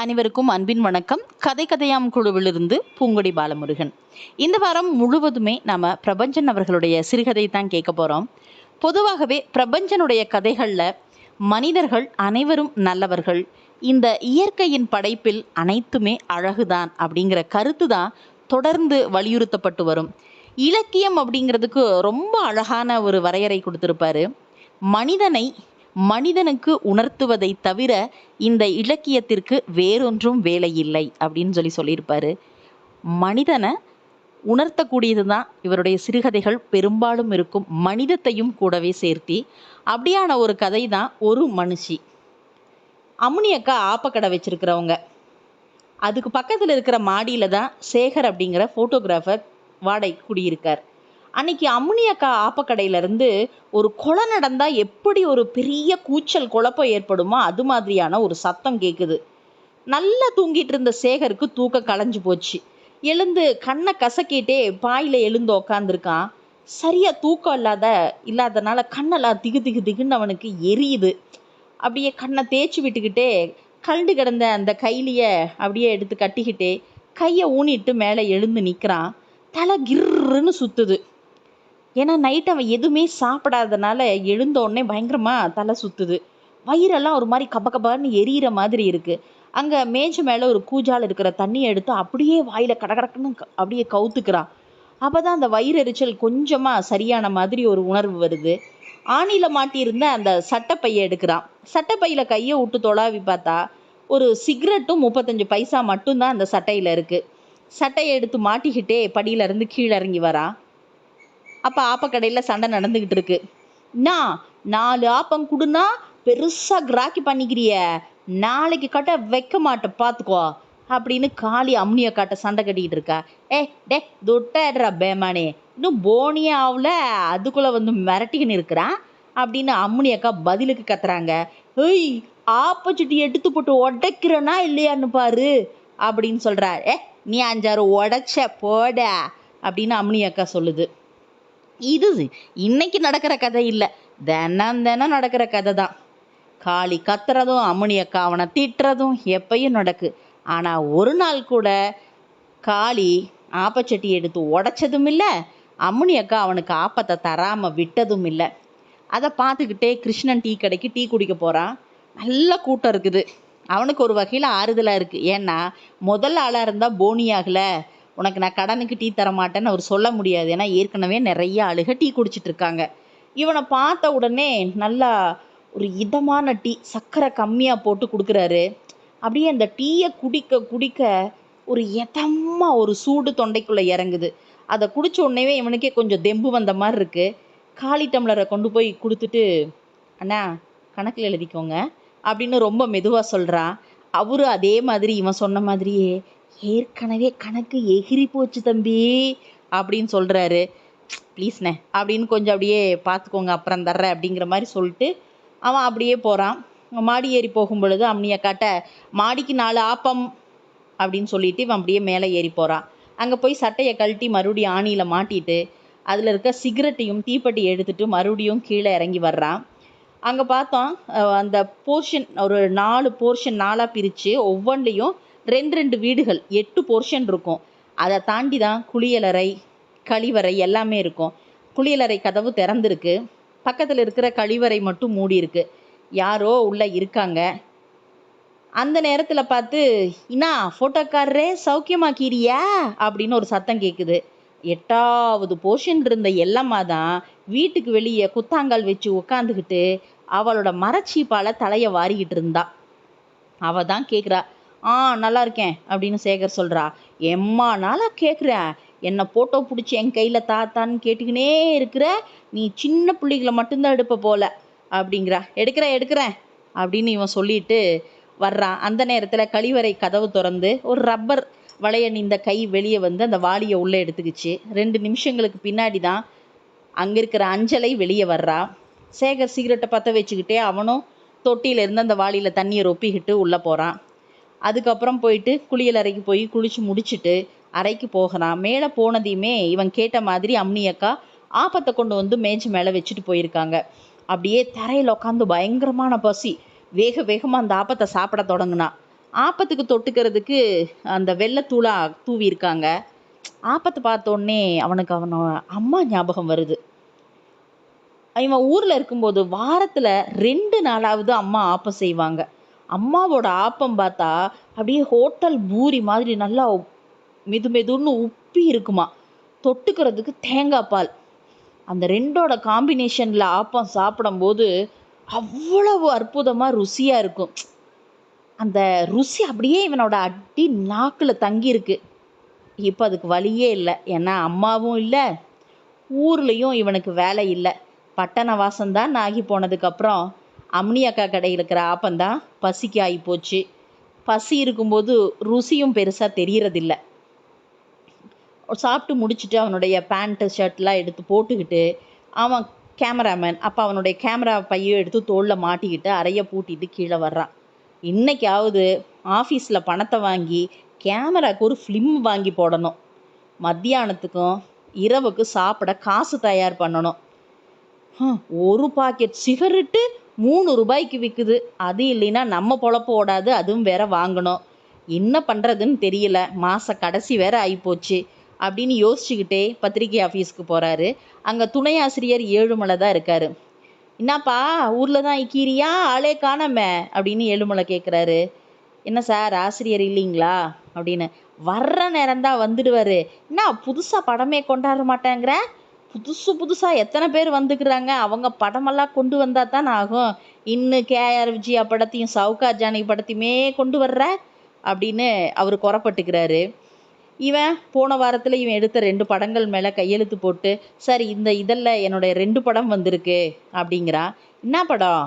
அனைவருக்கும் அன்பின் வணக்கம். கதை கதையாம் குழுவிலிருந்து பூங்கொடி பாலமுருகன். இந்த வாரம் முழுவதுமே நாம பிரபஞ்சன் அவர்களுடைய சிறுகதை தான் கேட்க போறோம். பொதுவாகவே பிரபஞ்சனுடைய கதைகளில் மனிதர்கள் அனைவரும் நல்லவர்கள். இந்த இயற்கையின் படைப்பில் அனைத்துமே அழகுதான் அப்படிங்கிற கருத்து தான் தொடர்ந்து வலியுறுத்தப்பட்டு வரும். இலக்கியம் அப்படிங்கிறதுக்கு ரொம்ப அழகான ஒரு வரையறை கொடுத்துருப்பாரு. மனிதனை மனிதனுக்கு உணர்த்துவதை தவிர இந்த இலக்கியத்திற்கு வேறொன்றும் வேலை இல்லை அப்படின்னு சொல்லி சொல்லியிருப்பாரு. மனிதனை உணர்த்தக்கூடியது தான் இவருடைய சிறுகதைகள் பெரும்பாலும் இருக்கும். மனிதத்தையும் கூடவே சேர்த்தி அப்படியான ஒரு கதை தான் ஒரு மனுஷி. அமுனியக்கா ஆப்பக்கடை வச்சிருக்கிறவங்க. அதுக்கு பக்கத்தில் இருக்கிற மாடியில் தான் சேகர் அப்படிங்கிற ஃபோட்டோகிராஃபர் வாடகை குடியிருக்கார். அன்னைக்கு அம்முனி அக்கா ஆப்பக்கடையிலேருந்து ஒரு கொலை நடந்தால் எப்படி ஒரு பெரிய கூச்சல் குழப்பம் ஏற்படுமோ அது மாதிரியான ஒரு சத்தம் கேட்குது நல்லா தூங்கிட்டு இருந்த சேகருக்கு தூக்கம் களைஞ்சு போச்சு. எழுந்து கண்ணை கசக்கிட்டே பாயில் எழுந்து உக்காந்துருக்கான். சரியாக தூக்கம் இல்லாத இல்லாதனால கண்ணெல்லாம் திகு திகு திகுன்னு அவனுக்கு எரியுது. அப்படியே கண்ணை தேய்ச்சி விட்டுக்கிட்டே கழண்டு கிடந்த அந்த கைலிய அப்படியே எடுத்து கட்டிக்கிட்டே கையை ஊனிட்டு மேலே எழுந்து நிற்கிறான் தலை கிர்ன்னு சுற்றுது ஏன்னா நைட் அவன் எதுவுமே சாப்பிடாதனால எழுந்தோடனே பயங்கரமாக தலை சுத்துது. வயிறெல்லாம் ஒரு மாதிரி கப கபன்னு எரியிற மாதிரி இருக்குது அங்கே மேஜை மேலே ஒரு கூஜால் இருக்கிற தண்ணியை எடுத்து அப்படியே வாயில் கடகடக்குன்னு க- அப்படியே கவுத்துக்கிறான். அப்போ தான் அந்த வயிறெரிச்சல் கொஞ்சமாக சரியான மாதிரி ஒரு உணர்வு வருது. ஆணியில் மாட்டியிருந்த அந்த சட்டைப்பையை எடுக்கிறான். சட்டைப்பையில் கையை விட்டு தொலாவி பார்த்தா ஒரு சிகரெட்டும் முப்பத்தஞ்சு பைசா மட்டும்தான் அந்த சட்டையில் இருக்குது சட்டையை எடுத்து மாட்டிக்கிட்டே படியிலேருந்து கீழே இறங்கி வரான் அப்போ ஆப்பக்கடையில் சண்டை நடந்துக்கிட்டு இருக்கு என்ன? நாலு ஆப்பம் குடுனா பெருசாக கிராக்கி பண்ணிக்கிறிய. நாளைக்கு கட்ட வைக்க மாட்டேன் பார்த்துக்கோ அப்படின்னு காளி அம்னியை காட்ட சண்டை கட்டிக்கிட்டு இருக்கா. ஏ டே துட்டா பேமானே. இன்னும் போனியே ஆகல அதுக்குள்ளே வந்து மிரட்டிக்கின்னு இருக்கிறான் அப்படின்னு அம்முனி அக்கா பதிலுக்கு கத்துறாங்க. ஏய் ஆப்பச்சுட்டி எடுத்து போட்டு உடைக்கிறனா இல்லையான்னு பாரு அப்படின்னு சொல்றா ஏ நீ அஞ்சாறு உடைச்ச போட அப்படின்னு அம்னி அக்கா சொல்லுது. இது இன்னைக்கு நடக்கிற கதை இல்லை. தினம் தினம் நடக்கிற கதை தான். காளி கத்துறதும் அம்மணி அவனை திட்டுறதும் எப்பயும் நடக்கு. ஆனால் ஒரு நாள் கூட காளி ஆப்பச்சட்டி எடுத்து உடைச்சதும் இல்லை அம்முனியக்கா அக்கா அவனுக்கு ஆப்பத்தை தராமல் விட்டதும் இல்லை. அதை பார்த்துக்கிட்டே கிருஷ்ணன் டீ கடைக்கு டீ குடிக்க போகிறான் நல்ல கூட்டம் இருக்குது. அவனுக்கு ஒரு வகையில் ஆறுதலாக இருக்குது ஏன்னா முதல் ஆளாக இருந்தால் போனி ஆகலை. உனக்கு நான் கடனுக்கு டீ தர மாட்டேன்னு அவர் சொல்ல முடியாது. ஏன்னா ஏற்கனவே நிறைய ஆளுக டீ குடிச்சிட்டு இருக்காங்க இவனை பார்த்த உடனே நல்லா ஒரு இதமான டீ சர்க்கரை கம்மியாக போட்டு கொடுக்குறாரு. அப்படியே அந்த டீயை குடிக்க குடிக்க ஒரு எதமாக ஒரு சூடு தொண்டைக்குள்ளே இறங்குது. அதை குடிச்ச உடனேவே இவனுக்கே கொஞ்சம் தெம்பு வந்த மாதிரி இருக்குது காலி டம்ளரை கொண்டு போய் கொடுத்துட்டு அண்ணா கணக்கில் எழுதிக்கோங்க அப்படின்னு ரொம்ப மெதுவாக சொல்கிறான் அவரு அதே மாதிரி இவன் சொன்ன மாதிரியே ஏற்கனவே கணக்கு எகிரி போச்சு தம்பி அப்படின்னு சொல்கிறாரு ப்ளீஸ்ண்ணே அப்படின்னு கொஞ்சம் அப்படியே பார்த்துக்கோங்க அப்புறம் தர்றேன் அப்படிங்கிற மாதிரி சொல்லிட்டு அவன் அப்படியே போகிறான் மாடி ஏறி போகும் பொழுது அம்னியை காட்ட மாடிக்கு நாலு ஆப்பம் அப்படின்னு சொல்லிட்டு இவன் அப்படியே மேலே ஏறி போகிறான் அங்கே போய் சட்டையை கழட்டி மறுபடியும் ஆணியில் மாட்டிட்டு அதில் இருக்க சிகரெட்டையும் தீப்பெட்டி எடுத்துட்டு மறுபடியும் கீழே இறங்கி வர்றான். அங்கே பார்த்தோம் அந்த போர்ஷன் ஒரு நாலு போர்ஷன் நாலாக பிரித்து ஒவ்வொன்றிலையும் ரெண்டு ரெண்டு வீடுகள் எட்டு போர்ஷன் இருக்கும். அதை தாண்டி தான் குளியலறை கழிவறை எல்லாமே இருக்கும். குளியலறை கதவு திறந்திருக்கு. பக்கத்தில் இருக்கிற கழிவறை மட்டும் மூடி இருக்கு. யாரோ உள்ளே இருக்காங்க. அந்த நேரத்தில் பார்த்து இன்னா ஃபோட்டோக்காரரே சௌக்கியமாக்கிறியா அப்படின்னு ஒரு சத்தம் கேட்குது எட்டாவது போர்ஷன் இருந்த எல்லம்மா தான் வீட்டுக்கு வெளியே குத்தாங்கால் வச்சு உட்காந்துக்கிட்டு அவளோட மரச்சீப்பால தலையை வாரிக்கிட்டு இருந்தா. அவ தான் கேட்குறா ஆ நல்லா இருக்கேன் அப்படின்னு சேகர் சொல்கிறா எம்மா நாளா கேட்குறேன் என்னை ஃபோட்டோ பிடிச்சி என் கையில் தாத்தான்னு கேட்டுக்கினே இருக்கிற நீ சின்ன பிள்ளைகளை மட்டும்தான் எடுப்ப போல அப்படிங்கிறா. எடுக்கிறேன் எடுக்கிறேன் அப்படின்னு இவன் சொல்லிட்டு வர்றான் அந்த நேரத்தில் கழிவறை கதவு திறந்து ஒரு ரப்பர் வளைய இந்த கை வெளியே வந்து அந்த வாளியை உள்ளே எடுத்துக்கிச்சு. ரெண்டு நிமிஷங்களுக்கு பின்னாடி தான் அங்கே இருக்கிற அஞ்சலை வெளியே வர்றா. சேகர் சிகரெட்டை பற்ற வச்சுக்கிட்டே அவனும் தொட்டியிலேருந்து அந்த வாளியில் தண்ணியை ரொப்பிக்கிட்டு உள்ளே போகிறான் அதுக்கப்புறம் போயிட்டு குளியல் அறைக்கு போய் குளிச்சு முடிச்சிட்டு அறைக்கு போகிறான் மேலே போனதையுமே இவன் கேட்ட மாதிரி அம்னி அக்கா ஆப்பத்தை கொண்டு வந்து மேஞ்சு மேலே வச்சுட்டு போயிருக்காங்க. அப்படியே தரையில் உட்காந்து பயங்கரமான பசி. வேக வேகமாக அந்த ஆப்பத்தை சாப்பிட தொடங்குனான் ஆப்பத்துக்கு தொட்டுக்கிறதுக்கு அந்த வெள்ளைத்தூளா தூவியிருக்காங்க ஆப்பத்தை பார்த்தோன்னே அவனுக்கு அவனோட அம்மா ஞாபகம் வருது. இவன் ஊரில் இருக்கும்போது வாரத்தில் ரெண்டு நாளாவது அம்மா ஆப்பம் செய்வாங்க. அம்மாவோட ஆப்பம் பார்த்தா அப்படியே ஹோட்டல் பூரி மாதிரி நல்லா மெது மெதுன்னு உப்பி இருக்குமா. தொட்டுக்கிறதுக்கு தேங்காய் பால். அந்த ரெண்டோட காம்பினேஷனில் ஆப்பம் சாப்பிடும்போது அவ்வளவு அற்புதமாக ருசியாக இருக்கும். அந்த ருசி அப்படியே இவனோட அடி நாக்கில் தங்கியிருக்கு. இப்போ அதுக்கு வழியே இல்லை. ஏன்னா அம்மாவும் இல்லை. ஊர்லேயும் இவனுக்கு வேலை இல்லை. பட்டண வாசம்தான் ஆகி போனதுக்கப்புறம் அம்னி அக்கா கடையில் இருக்கிற ஆப்பந்தான் பசிக்கு ஆகி போச்சு. பசி இருக்கும்போது ருசியும் பெருசாக தெரியறதில்ல. சாப்பிட்டு முடிச்சுட்டு அவனுடைய பேண்ட்டு ஷர்ட்லாம் எடுத்து போட்டுக்கிட்டு அவன் கேமராமேன் அப்போ அவனுடைய கேமரா பையும் எடுத்து தோளில் மாட்டிக்கிட்டு அறைய பூட்டிட்டு கீழே வர்றான். இன்னைக்காவது ஆஃபீஸில் பணத்தை வாங்கி கேமராக்கு ஒரு ஃபிலிம் வாங்கி போடணும். மத்தியானத்துக்கும் இரவுக்கு சாப்பிட காசு தயார் பண்ணணும். ஒரு பாக்கெட் சிகரெட்டு மூணு ரூபாய்க்கு விற்குது அது இல்லைன்னா நம்ம பொழப்பு ஓடாது அதுவும் வேற வாங்கணும். என்ன பண்ணுறதுன்னு தெரியல. மாத கடைசி வேற ஆகிப்போச்சு அப்படின்னு யோசிச்சுக்கிட்டே பத்திரிகை ஆஃபீஸ்க்கு போகிறாரு அங்கே துணை ஆசிரியர் ஏழுமலை தான் இருக்காரு. என்னப்பா ஊரில் தான் இக்கீரியா ஆளே காணாமே! அப்படின்னு ஏழுமலை கேட்குறாரு என்ன சார் ஆசிரியர் இல்லைங்களா? அப்படின்னு. வர்ற நேரம் தான் வந்துடுவார். என்ன புதுசாக படமே கொண்டாட மாட்டேங்கிற? புதுசு புதுசாக எத்தனை பேர் வந்துக்கிறாங்க? அவங்க படமெல்லாம் கொண்டு வந்தால் தான் ஆகும். இன்னும் கேஆர் விஜயா படத்தையும் சவுகார் ஜானகி படத்தையுமே கொண்டு வர்ற? அப்படின்னு அவர் குறப்பட்டுக்கிறாரு இவன் போன வாரத்தில் இவன் எடுத்த ரெண்டு படங்கள் மேலே கையெழுத்து போட்டு சார் இந்த இதில் என்னுடைய ரெண்டு படம் வந்திருக்கு. அப்படிங்கிறான் என்ன படம்?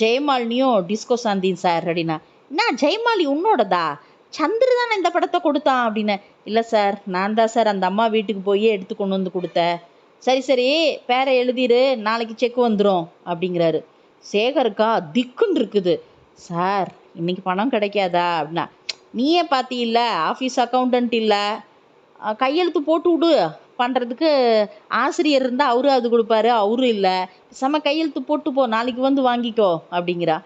ஜெயமாலினியும் டிஸ்கோ சாந்தின் சார் அப்படின்னா. என்ன ஜெயமாலி உன்னோடதா? சந்திர தானே இந்த படத்தை கொடுத்தான் அப்படின்னு. இல்லை சார் நான் தான் சார் அந்த அம்மா வீட்டுக்கு போய் எடுத்து கொண்டு வந்து கொடுத்தேன். சரி சரி பேரை எழுதிரு நாளைக்கு செக் வந்துடும் அப்படிங்கிறாரு. சேகருக்கா திக்குன்னு இருக்குது. சார் இன்னைக்கு பணம் கிடைக்காதா? அப்படின்னா நீயே பார்த்தியில்ல ஆஃபீஸ் அக்கௌண்டன்ட் இல்லை. கையெழுத்து போட்டு விடு. பண்ணுறதுக்கு ஆசிரியர் இருந்தால் அவரும் அது கொடுப்பாரு அவரும் இல்லை. செம கையெழுத்து போட்டு போ நாளைக்கு வந்து வாங்கிக்கோ அப்படிங்கிறா.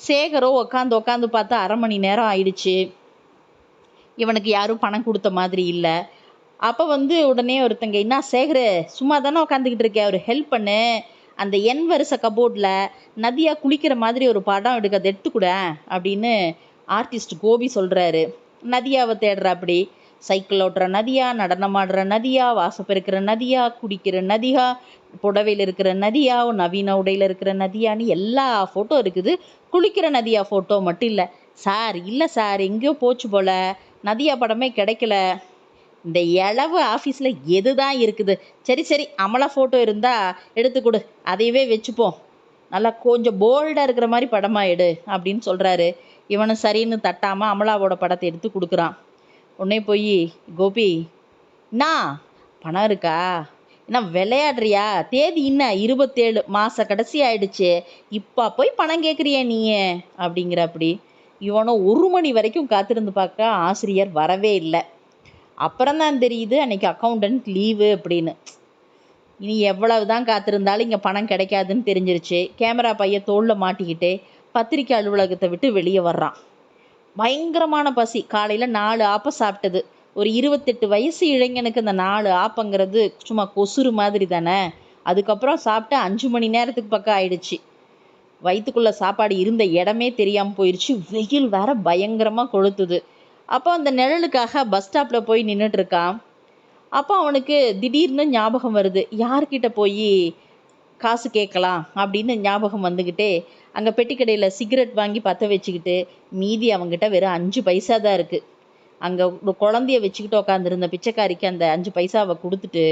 சேகரோ உக்காந்து உக்காந்து பார்த்தா அரை மணி நேரம் ஆயிடுச்சு. இவனுக்கு யாரும் பணம் கொடுத்த மாதிரி இல்லை. அப்போ வந்து உடனே ஒருத்தங்க என்ன சேகரு சும்மா தானே உட்காந்துக்கிட்டு இருக்கே? அவர் ஹெல்ப் பண்ணு. அந்த என் வரிசை கபோர்டில் நதியா குளிக்கிற மாதிரி ஒரு படம் எடுக்க அதை எடுத்துக்கூட அப்படின்னு ஆர்டிஸ்ட் கோபி சொல்கிறாரு நதியாவை தேடுற அப்படி சைக்கிள் ஓட்டுற நதியா நடனமாடுற நதியா வாசப்பெருக்கிற நதியா குடிக்கிற நதியா புடவையில் இருக்கிற நதியா நவீன உடையில் இருக்கிற நதியான்னு எல்லா ஃபோட்டோ இருக்குது. குளிக்கிற நதியா ஃபோட்டோ மட்டும் இல்லை. சார் இல்லை சார் எங்கேயோ போச்சு போல. நதியா படமே கிடைக்கல. இந்த இளவு ஆஃபீஸில் எது தான் இருக்குது? சரி சரி அமலா ஃபோட்டோ இருந்தால் எடுத்து கொடு. அதையவே வச்சுப்போம். நல்லா கொஞ்சம் போல்டாக இருக்கிற மாதிரி படமாக எடு அப்படின்னு சொல்கிறாரு இவனும் சரின்னு தட்டாமல் அமலாவோட படத்தை எடுத்து கொடுக்குறான். உடனே போய் கோபி என்ன? பணம் இருக்கா? என்ன விளையாடுறியா? தேதி என்ன? இருபத்தேழு. மாத கடைசி ஆயிடுச்சு. இப்போ போய் பணம் கேட்குறியா நீ அப்படிங்கிற அப்படி இவனும் ஒரு மணி வரைக்கும் காத்திருந்து பார்க்க ஆசிரியர் வரவே இல்லை. அப்புறம் தான் தெரியுது அன்னைக்கு அக்கௌண்டன்ட் லீவு அப்படின்னு. இனி எவ்வளவு தான் காத்திருந்தாலும் இங்கே பணம் கிடைக்காதுன்னு தெரிஞ்சிருச்சு. கேமரா பைய தோளில் மாட்டிக்கிட்டு பத்திரிக்கை அலுவலகத்தை விட்டு வெளியே வர்றான். பயங்கரமான பசி. காலையில் நாலு ஆப்பை சாப்பிட்டது. ஒரு இருபத்தெட்டு வயசு இளைஞனுக்கு இந்த நாலு ஆப்பங்கிறது சும்மா கொசுறு மாதிரி தானே. அதுக்கப்புறம் சாப்பிட்டு அஞ்சு மணி நேரத்துக்கு பக்கம் ஆயிடுச்சு. வயிற்றுக்குள்ளே சாப்பாடு இருந்த இடமே தெரியாமல் போயிடுச்சு வெயில் வேற பயங்கரமாக கொளுத்துது. அப்போ அந்த நிழலுக்காக பஸ் ஸ்டாப்பில் போய் நின்றுட்டு இருக்கான் அப்போ அவனுக்கு திடீர்னு ஞாபகம் வருது. யார்கிட்ட போய் காசு கேட்கலாம்? அப்படின்னு ஞாபகம் வந்துக்கிட்டே அங்கே பெட்டிக்கடையில் சிகரெட் வாங்கி பற்ற வச்சுக்கிட்டு மீதி அவங்ககிட்ட வெறும் அஞ்சு பைசா தான் இருக்குது அங்கே ஒரு குழந்தைய வச்சுக்கிட்டு உட்காந்துருந்த பிச்சைக்காரிக்கு அந்த அஞ்சு பைசாவை கொடுத்துட்டு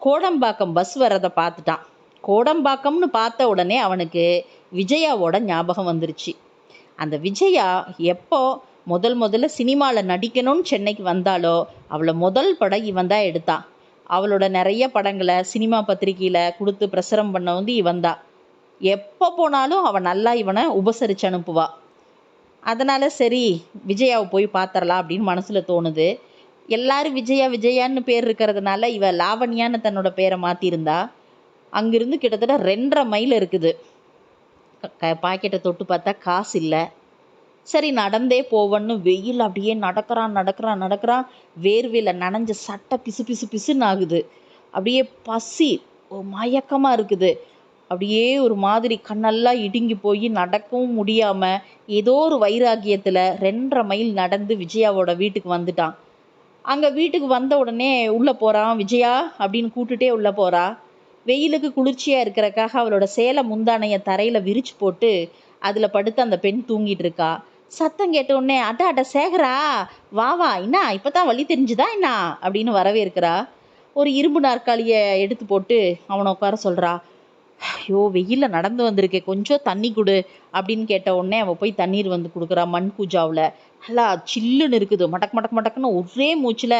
கோடம்பாக்கம் பஸ் வர்றதை பார்த்துட்டான். கோடம்பாக்கம்னு பார்த்த உடனே அவனுக்கு விஜயாவோட ஞாபகம் வந்துருச்சு. அந்த விஜயா எப்போ முதல் முதல்ல சினிமாவில் நடிக்கணும்னு சென்னைக்கு வந்தாலோ அவளை முதல் படம் இவன் தான் எடுத்தான் அவளோட நிறைய படங்களை சினிமா பத்திரிக்கையில் கொடுத்து பிரசுரம் பண்ண வந்து இவன் தான். எப்போ போனாலும் அவன் நல்லா இவனை உபசரித்து அனுப்புவா. அதனால் சரி விஜயாவை போய் பார்த்துடலாம் அப்படின்னு மனசில் தோணுது. எல்லாரும் விஜயா விஜயான்னு பேர் இருக்கிறதுனால இவ லாவண்யான்னு தன்னோட பேரை மாற்றிருந்தா அங்கிருந்து கிட்டத்தட்ட ரெண்டரை மைல் இருக்குது. க பாக்கெட்டை தொட்டு பார்த்தா காசு இல்லை. சரி நடந்தே போவன்னு வெயில் அப்படியே நடக்கிறான் நடக்கிறான் நடக்கிறான். வேர்வையில் நனைஞ்ச சட்டை பிசு பிசு பிசுன்னு ஆகுது. அப்படியே பசி ஒரு மயக்கமாக இருக்குது. அப்படியே ஒரு மாதிரி கண்ணெல்லாம் இடுங்கி போய் நடக்கவும் முடியாமல் ஏதோ ஒரு வைராகியத்தில் ரெண்டரை மைல் நடந்து விஜயாவோட வீட்டுக்கு வந்துட்டான். அங்கே வீட்டுக்கு வந்த உடனே உள்ளே போகிறான் விஜயா அப்படின்னு கூட்டுட்டே உள்ளே போகிறா வெயிலுக்கு குளிர்ச்சியாக இருக்கிறக்காக அவளோட சேலை முந்தானையை தரையில் விரிச்சு போட்டு அதில் படுத்து அந்த பெண் தூங்கிட்டு இருக்கா. சத்தம் கேட்ட உடனே அட்டா அட்டா சேகரா வா வா என்ன இப்போ தான் வழி தெரிஞ்சுதா என்ன அப்படின்னு வரவேற்கிறா. ஒரு இரும்பு நாற்காலியை எடுத்து போட்டு அவனை உட்கார சொல்கிறா ஐயோ வெயிலில் நடந்து வந்திருக்கே கொஞ்சம் தண்ணி கொடு அப்படின்னு கேட்ட உடனே அவள் போய் தண்ணீர் வந்து கொடுக்குறா மண் கூஜாவில். நல்லா சில்லுன்னு இருக்குது. மடக் மடக் மடக்குன்னு ஒரே மூச்சில்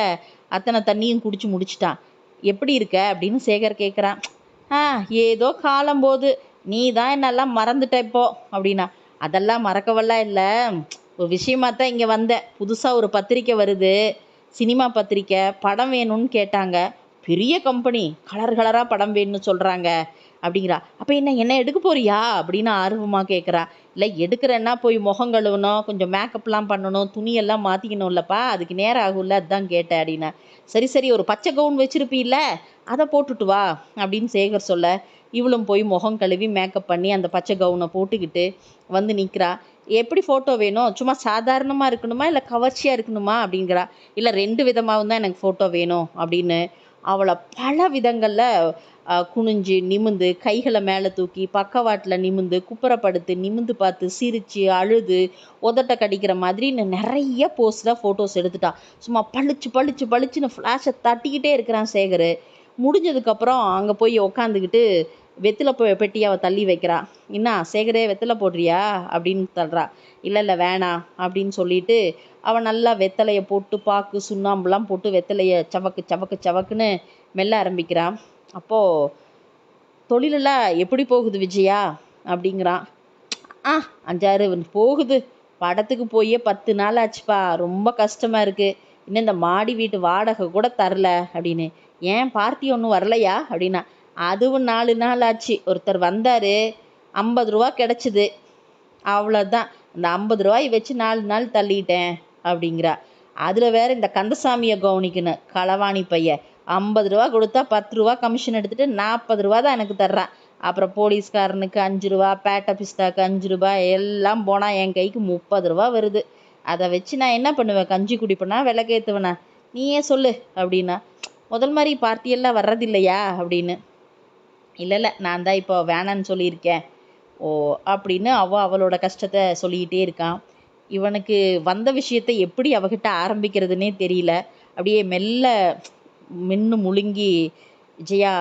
அத்தனை தண்ணியும் குடிச்சு முடிச்சிட்டான். எப்படி இருக்க? அப்படின்னு சேகர் கேட்குறான் ஆ ஏதோ காலம் போது நீ தான் என்னெல்லாம் மறந்துட்ட இப்போ அப்படின்னா. அதெல்லாம் மறக்கவெல்லாம் இல்லை. ஒரு விஷயமா தான் இங்கே வந்தேன். புதுசாக ஒரு பத்திரிக்கை வருது. சினிமா பத்திரிக்கை படம் வேணும்னு கேட்டாங்க. பெரிய கம்பெனி கலர் கலராக படம் வேணும்னு சொல்கிறாங்க அப்படிங்கிறா. அப்போ என்ன என்ன எடுக்க போறியா? அப்படின்னு ஆர்வமாக கேட்குறா இல்லை எடுக்கிறேன்னா போய் முகம் கழுவணும் கொஞ்சம் மேக்கப்லாம் பண்ணணும் துணியெல்லாம் மாற்றிக்கணும் இல்லைப்பா அதுக்கு நேரம் ஆகும்ல அதுதான் கேட்டேன் அப்படின்னா. சரி சரி ஒரு பச்சை கவுன் வச்சுருப்பீல்ல அதை போட்டுட்டு வா அப்படின்னு சேகர் சொல்ல இவளும் போய் முகம் கழுவி மேக்கப் பண்ணி அந்த பச்சை கவுனை போட்டுக்கிட்டு வந்து நிற்கிறா எப்படி ஃபோட்டோ வேணும்? சும்மா சாதாரணமாக இருக்கணுமா? இல்லை கவர்ச்சியாக இருக்கணுமா? அப்படிங்கிறா. இல்லை ரெண்டு விதமாகவும் தான் எனக்கு ஃபோட்டோ வேணும் அப்படின்னு அவளை பல விதங்களில் குனிஞ்சு நிமிந்து கைகளை மேலே தூக்கி பக்கவாட்டில் நிமிந்து குப்புறப்படுத்து நிமிந்து பார்த்து சிரித்து அழுது உதட்ட கடிக்கிற மாதிரி நிறைய போஸ்டில் ஃபோட்டோஸ் எடுத்துட்டான் சும்மா பளிச்சு பளிச்சு பளிச்சுன்னு ஃப்ளாஷை தட்டிக்கிட்டே இருக்கிறான் சேகர். முடிஞ்சதுக்கப்புறம் அங்கே போய் உக்காந்துக்கிட்டு வெத்தில பொ பெட்டியை அவள் தள்ளி வைக்கிறா. என்ன சேகரே வெத்தலை போடுறியா? அப்படின்னு தள்ளுறா. இல்லை இல்லை வேணாம் அப்படின்னு சொல்லிட்டு அவன் நல்லா வெத்தலையை போட்டு பாக்கு சுண்ணாம்புலாம் போட்டு வெத்தலையை சவக்கு சவக்கு சவக்குன்னு மெல்ல ஆரம்பிக்கிறான் அப்போது தொழிலெல்லாம் எப்படி போகுது விஜயா? அப்படிங்கிறான் ஆ அஞ்சாறு போகுது. படத்துக்கு போயே பத்து நாள் ஆச்சுப்பா. ரொம்ப கஷ்டமாக இருக்குது இன்னும் இந்த மாடி வீட்டு வாடகை கூட தரல அப்படின்னு. ஏன் பார்ட்டி ஒன்றும் வரலையா? அப்படின்னா அதுவும் நாலு நாள் ஆச்சு ஒருத்தர் வந்தார் ஐம்பது ரூபா கிடச்சிது. அவ்வளோதான் அந்த ஐம்பது ரூபாய் வச்சு நாலு நாள் தள்ளிட்டேன் அப்படிங்கிறா. அதில் வேற இந்த கந்தசாமியை கவனிக்கணும். களவாணி பையன். ஐம்பது ரூபா கொடுத்தா பத்து ரூபா கமிஷன் எடுத்துட்டு நாற்பது ரூபா தான் எனக்கு தர்றான். அப்புறம் போலீஸ்காரனுக்கு அஞ்சு ரூபா பேட்டை பிஸ்தாக்கு அஞ்சு ரூபா எல்லாம் போனால் என் கைக்கு முப்பது ரூபா வருது. அதை வச்சு நான் என்ன பண்ணுவேன்? கஞ்சி குடிப்பேனா விளக்கேற்றுவேனா நீயே சொல்லு அப்படின்னா. முதல் மாதிரி பார்ட்டியெல்லாம் வர்றதில்லையா அப்படின்னு. இல்லை இல்லை நான் தான் இப்போ வேணான்னு சொல்லியிருக்கேன். ஓ அப்படின்னு அவள் அவளோட கஷ்டத்தை சொல்லிக்கிட்டே இருக்கான் இவனுக்கு வந்த விஷயத்தை எப்படி அவகிட்ட ஆரம்பிக்கிறதுனே தெரியல. அப்படியே மெல்ல மின்னு முழுங்கி விஜயா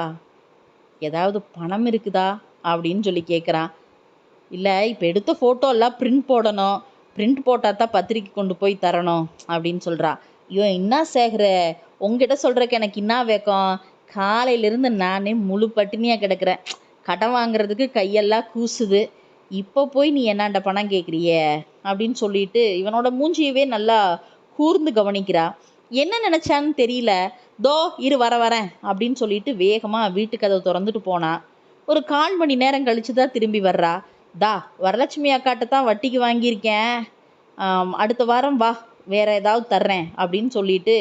ஏதாவது பணம் இருக்குதா? அப்படின்னு சொல்லி கேட்குறான் இல்லை இப்போ எடுத்த ஃபோட்டோலாம் பிரிண்ட் போடணும். பிரிண்ட் போட்டால் தான் பத்திரிக்கை கொண்டு போய் தரணும். அப்படின்னு சொல்கிறா இவன் என்ன சேகர உங்ககிட்ட சொல்கிறக்கு எனக்கு என்ன வேக்கம்? காலையிலேருந்து நானே முழு பட்டினியாக கிடக்கிறேன். கடன் வாங்குறதுக்கு கையெல்லாம் கூசுது. இப்போ போய் நீ என்னாண்ட பணம் கேட்குறியே அப்படின்னு சொல்லிட்டு இவனோட மூஞ்சியவே நல்லா கூர்ந்து கவனிக்கிறா. என்ன நினச்சான்னு தெரியல. தோ இரு வர வரேன் அப்படின்னு சொல்லிட்டு வேகமாக வீட்டு அதை திறந்துட்டு போனா. ஒரு கால் மணி நேரம் கழிச்சு தான் திரும்பி வர்றா. தா வரலட்சுமி அக்காட்ட தான் வட்டிக்கு வாங்கியிருக்கேன். அடுத்த வாரம் வா. வேற ஏதாவது தர்றேன் அப்படின்னு சொல்லிட்டு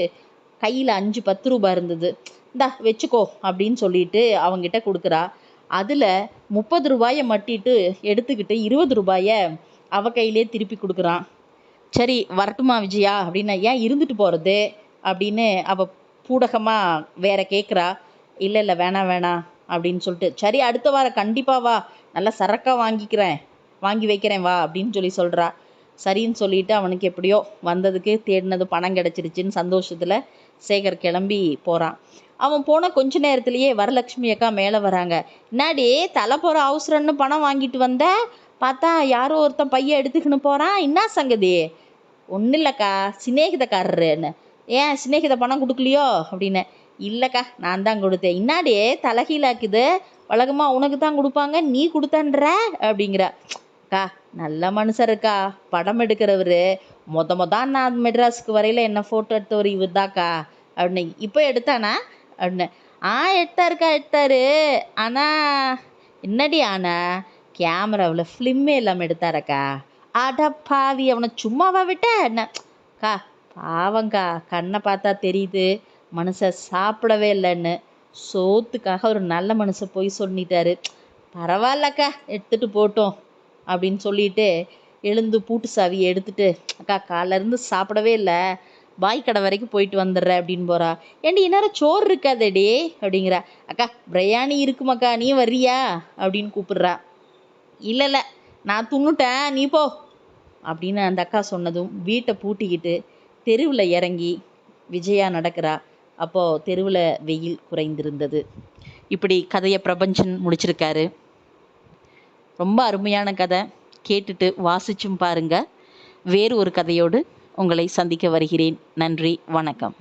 கையில் அஞ்சு பத்து ரூபாய் இருந்தது. இந்தா வச்சுக்கோ அப்படின்னு சொல்லிட்டு அவங்கிட்ட கொடுக்குறா. அதில் முப்பது ரூபாயை மட்டிட்டு எடுத்துக்கிட்டு இருபது ரூபாயை அவ கையிலே திருப்பி கொடுக்குறான் சரி வரட்டுமா விஜயா? அப்படின்னா ஏன் இருந்துட்டு போகிறது அப்படின்னு அவ பூடகமாக வேற கேட்குறா இல்லை இல்லை வேணாம் வேணாம் அப்படின்னு சொல்லிட்டு சரி அடுத்த வாரம் கண்டிப்பாக வா. நல்லா சரக்காக வாங்கிக்கிறேன். வாங்கி வைக்கிறேன் வா அப்படின்னு சொல்லி சொல்கிறா சரின்னு சொல்லிட்டு அவனுக்கு எப்படியோ வந்ததுக்கு தேடினது பணம் கிடச்சிருச்சின்னு சந்தோஷத்தில் சேகர் கிளம்பி போகிறான் அவன் போன கொஞ்ச நேரத்திலேயே வரலட்சுமி அக்கா மேலே வராங்க. என்னாடி தலை போகிற அவசரம்னு பணம் வாங்கிட்டு வந்த? பார்த்தா யாரோ ஒருத்தன் பையன் எடுத்துக்கின்னு போகிறான் என்ன சங்கதி? ஒன்றும் இல்லைக்கா சிநேகிதக்காரருன்னு ஏன் சிநேகித பணம் கொடுக்கலையோ அப்படின்னு. இல்லைக்கா நான் தான் கொடுத்தேன். இன்னாடி தலைகீழாக்குது. வழக்கமாக உனக்கு தான் கொடுப்பாங்க நீ கொடுத்தன்ற? அப்படிங்கிற. அக்கா நல்ல மனுஷருக்கா. படம் எடுக்கிறவரு. மொத மொத நான் மெட்ராஸுக்கு வரையில் என்ன ஃபோட்டோ எடுத்தவர் இவர் தாக்கா அப்படின்னு. இப்போ எடுத்தானா? அப்படின்னு. ஆ எடுத்தாருக்கா எடுத்தாரு. ஆனால் என்னடி ஆனா? கேமராவில் ஃபிலிமே இல்லாமல் எடுத்தாரக்கா அட பாவி அவனை சும்மாவா விட்ட? என்ன? அக்கா பாவங்க்கா கண்ணை பார்த்தா தெரியுது. மனுஷன் சாப்பிடவே இல்லைன்னு. சோத்துக்காக ஒரு நல்ல மனுஷன் போய் சொல்லிட்டாரு பரவாயில்லக்கா எடுத்துட்டு போட்டோம் அப்படின்னு சொல்லிட்டு எழுந்து பூட்டு சாவி எடுத்துட்டு அக்கா காலைல இருந்து சாப்பிடவே இல்லை. பாய் கடை வரைக்கும் போயிட்டு வந்துடுறேன் அப்படின்னு போறா. ஏண்டி இந்நேரம் சோறு இருக்காதடி அப்படிங்கிறா. அக்கா பிரியாணி இருக்குமாக்கா நீ வர்றியா? அப்படின்னு கூப்பிடுறா. இல்லை இல்லை நான் துண்ணுட்டேன் நீ போ அப்படின்னு அந்த அக்கா சொன்னதும் வீட்டை பூட்டிக்கிட்டு தெருவில் இறங்கி விஜயா நடக்கிறா. அப்போது தெருவில் வெயில் குறைந்திருந்தது. இப்படி கதையை பிரபஞ்சன் முடிச்சிருக்காரு. ரொம்ப அருமையான கதை. கேட்டுட்டு வாசிச்சும் பாருங்க. வேறு ஒரு கதையோடு உங்களை சந்திக்க வருகிறேன். நன்றி வணக்கம்.